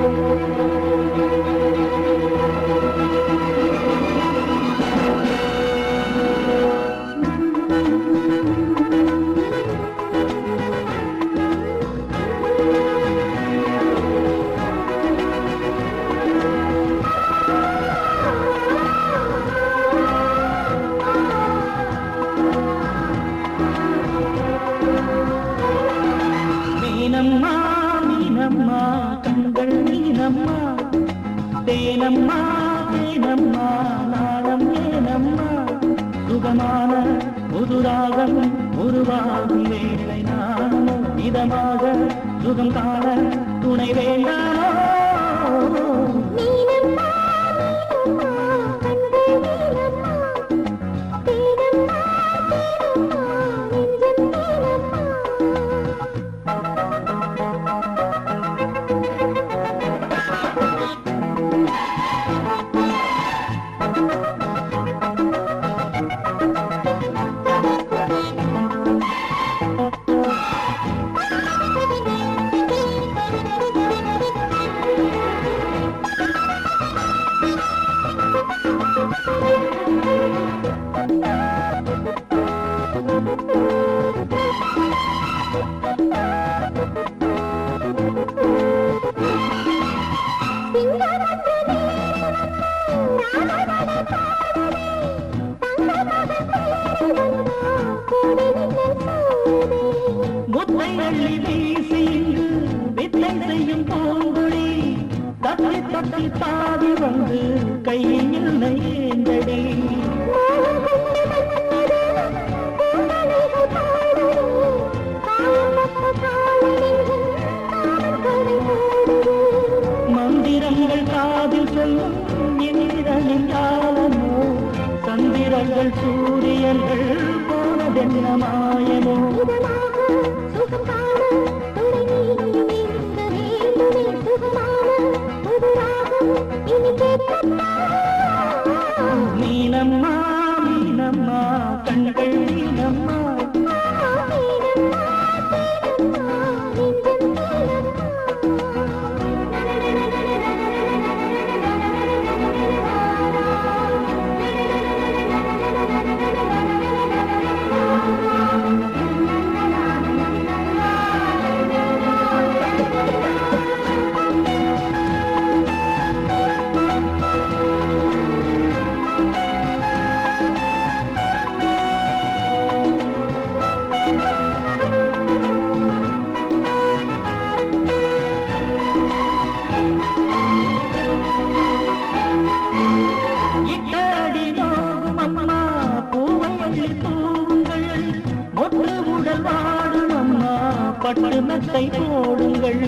மீனம்மா ஏனம்மா தேனம்மா தேனம்மா நாணம் ஏனம்மா. சுகமான புதுராகம் உருவாகும் வேலை நானும் இதமாக சுகம் காண துணை வேண்டாமோ முத்தை அள்ளி வீசி இங்கு வித்தை செய்யும் பூங்குழி தத்தி தத்தி தாவி வந்து கையில் நெய்யண்டடி சந்திரங்கள் சூரியர்கள் போனதென்ன மாயமோ உடல் வாடும் அம்மா பட்டு மெத்தை போடுங்கள்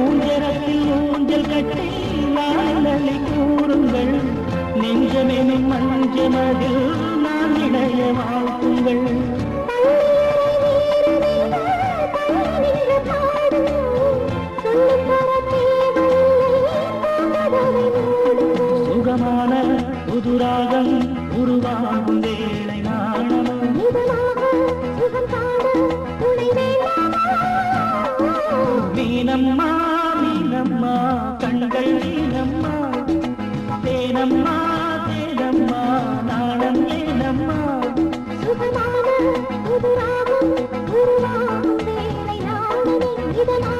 ஊஞ்சரத்தில் ஊஞ்சல் கட்டி லாலி கூறுங்கள். நெஞ்சமெனும் மஞ்சமதில் நான் இடைய வாழ்த்துங்கள். புதுராகம் உருவாகும் வேலை நாணம் மீனம்மா மீனம்மா கண்கள் மீனம்மா. தேனம்மா தேனம்மா நாணம் ஏனம்மா சுகமான புதுராகம் உருவாகும் வேலை நாணம்.